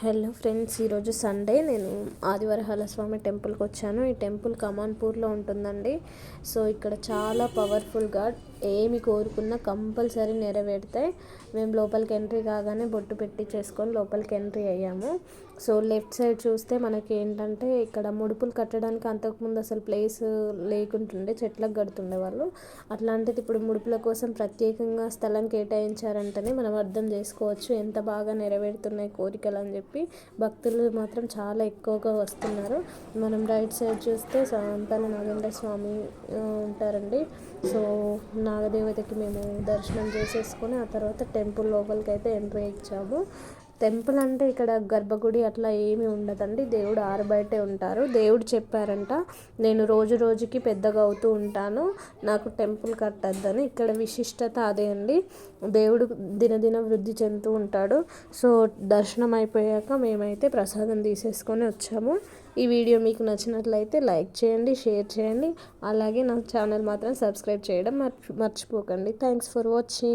Hello friends ఈరోజు Sunday నేను ఆదివరహాల స్వామి టెంపుల్కి వచ్చాను. ఈ టెంపుల్ కమాన్పూర్లో ఉంటుందండి. సో ఇక్కడ చాలా పవర్ఫుల్ గాడ్ ఏమి కోరుకున్నా కంపల్సరీ నెరవేరుతాయి మేము లోపలికి ఎంట్రీ కాగానే బొట్టు పెట్టి చేసుకొని లోపలికి ఎంట్రీ అయ్యాము. సో లెఫ్ట్ సైడ్ చూస్తే మనకి ఏంటంటే ఇక్కడ ముడుపులు కట్టడానికి అంతకుముందు అసలు ప్లేస్ లేకుంటుండే చెట్లకు కడుతుండే వాళ్ళు. అట్లాంటిది ఇప్పుడు ముడుపుల కోసం ప్రత్యేకంగా స్థలం కేటాయించారంటేనే మనం అర్థం చేసుకోవచ్చు ఎంత బాగా నెరవేరుతున్నాయి కోరికలు అని చెప్పి. భక్తులు మాత్రం చాలా ఎక్కువగా వస్తున్నారు. మనం రైట్ సైడ్ చూస్తే సంతాన నాగేంద్ర స్వామి ఉంటారండి. సో నాగదేవతకి మేము దర్శనం చేసేసుకొని ఆ తర్వాత టెంపుల్ లోపలికి అయితే ఎంట్రీ ఇచ్చాము. టెంపుల్ అంటే ఇక్కడ గర్భగుడి అట్లా ఏమీ ఉండదండి. దేవుడు ఆరబయటే ఉంటారు. దేవుడు చెప్పారంట నేను రోజు రోజుకి పెద్దగా అవుతూ ఉంటాను. నాకు టెంపుల్ కట్టద్దని. ఇక్కడ విశిష్టత అదే అండి. దేవుడు దినదిన వృద్ధి చెందుతూ ఉంటాడు. సో దర్శనం అయిపోయాక మేమైతే ప్రసాదం తీసేసుకొని వచ్చాము. ఈ వీడియో మీకు నచ్చినట్లయితే లైక్ చేయండి షేర్ చేయండి. అలాగే నా ఛానల్ మాత్రం సబ్స్క్రైబ్ చేయడం మర్చిపోకండి. Thanks for watching.